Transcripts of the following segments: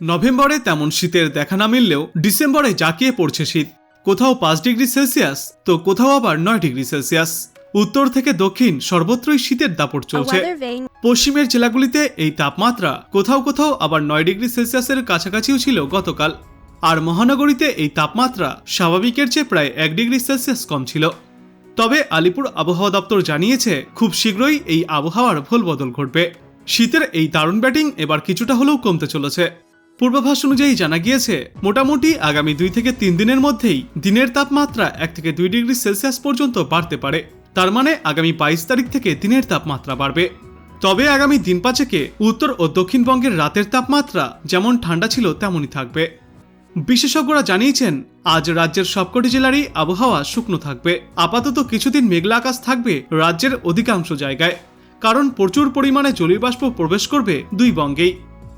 নভেম্বরে তেমন শীতের দেখা না মিললেও ডিসেম্বরে জাঁকিয়ে পড়ছে শীত। কোথাও পাঁচ ডিগ্রি সেলসিয়াস তো কোথাও আবার নয় ডিগ্রি সেলসিয়াস। উত্তর থেকে দক্ষিণ সর্বত্রই শীতের দাপট চলছে। পশ্চিমের জেলাগুলিতে এই তাপমাত্রা কোথাও কোথাও আবার নয় ডিগ্রি সেলসিয়াসের কাছাকাছিও ছিল গতকাল। আর মহানগরীতে এই তাপমাত্রা স্বাভাবিকের চেয়ে প্রায় এক ডিগ্রি সেলসিয়াস কম ছিল। তবে আলিপুর আবহাওয়া দপ্তর জানিয়েছে খুব শীঘ্রই এই আবহাওয়ার ভুলবদল ঘটবে। শীতের এই দারুণ ব্যাটিং এবার কিছুটা হলেও কমতে চলেছে। পূর্বাভাস অনুযায়ী জানা গিয়েছে, মোটামুটি আগামী দুই থেকে তিন দিনের মধ্যেই দিনের তাপমাত্রা এক থেকে দুই ডিগ্রি সেলসিয়াস পর্যন্ত বাড়তে পারে। তার মানে আগামী বাইশ তারিখ থেকে দিনের তাপমাত্রা বাড়বে। তবে আগামী দিন পাঁচেকে উত্তর ও দক্ষিণবঙ্গের রাতের তাপমাত্রা যেমন ঠান্ডা ছিল তেমনই থাকবে। বিশেষজ্ঞরা জানিয়েছেন, আজ রাজ্যের সবকটি জেলারই আবহাওয়া শুকনো থাকবে। আপাতত কিছুদিন মেঘলা আকাশ থাকবে রাজ্যের অধিকাংশ জায়গায়, কারণ প্রচুর পরিমাণে জলীয় বাষ্প প্রবেশ করবে দুই বঙ্গেই।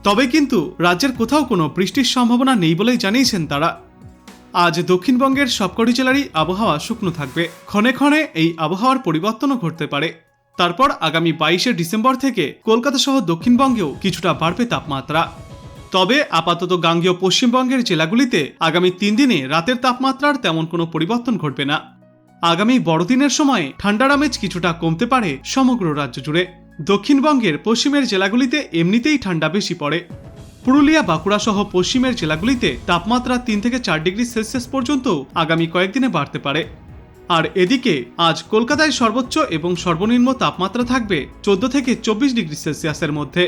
তবে কিন্তু রাজ্যের কোথাও কোনো বৃষ্টির সম্ভাবনা নেই বলেই জানিয়েছেন তারা। আজ দক্ষিণবঙ্গের সবকটি জেলারই আবহাওয়া শুকনো থাকবে। ক্ষণে ক্ষণে এই আবহাওয়ার পরিবর্তনও ঘটতে পারে। তারপর আগামী বাইশে ডিসেম্বর থেকে কলকাতা সহ দক্ষিণবঙ্গেও কিছুটা বাড়বে তাপমাত্রা। তবে আপাতত গাঙ্গীয় পশ্চিমবঙ্গের জেলাগুলিতে আগামী তিন দিনে রাতের তাপমাত্রার তেমন কোনো পরিবর্তন ঘটবে না। আগামী বড়দিনের সময়ে ঠান্ডার আমেজ কিছুটা কমতে পারে সমগ্র রাজ্য জুড়ে। দক্ষিণবঙ্গের পশ্চিমের জেলাগুলিতে এমনিতেই ঠান্ডা বেশি পড়ে। পুরুলিয়া বাঁকুড়া সহ পশ্চিমের জেলাগুলিতে তাপমাত্রা তিন থেকে চার ডিগ্রি সেলসিয়াস পর্যন্ত আগামী কয়েকদিনে বাড়তে পারে। আর এদিকে, আজ কলকাতায় সর্বোচ্চ এবং সর্বনিম্ন তাপমাত্রা থাকবে চোদ্দ থেকে চব্বিশ ডিগ্রি সেলসিয়াসের মধ্যে।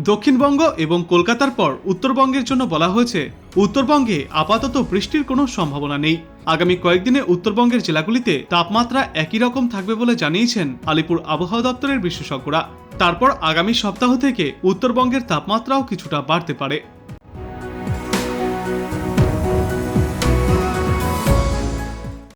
দক্ষিণবঙ্গ এবং কলকাতার পর উত্তরবঙ্গের জন্য বলা হয়েছে, উত্তরবঙ্গে আপাতত বৃষ্টির কোনো সম্ভাবনা নেই। আগামী কয়েকদিনে উত্তরবঙ্গের জেলাগুলিতে তাপমাত্রা একই রকম থাকবে বলে জানিয়েছেন আলিপুর আবহাওয়া দপ্তরের বিশেষজ্ঞরা। তারপর আগামী সপ্তাহ থেকে উত্তরবঙ্গের তাপমাত্রাও কিছুটা বাড়তে পারে।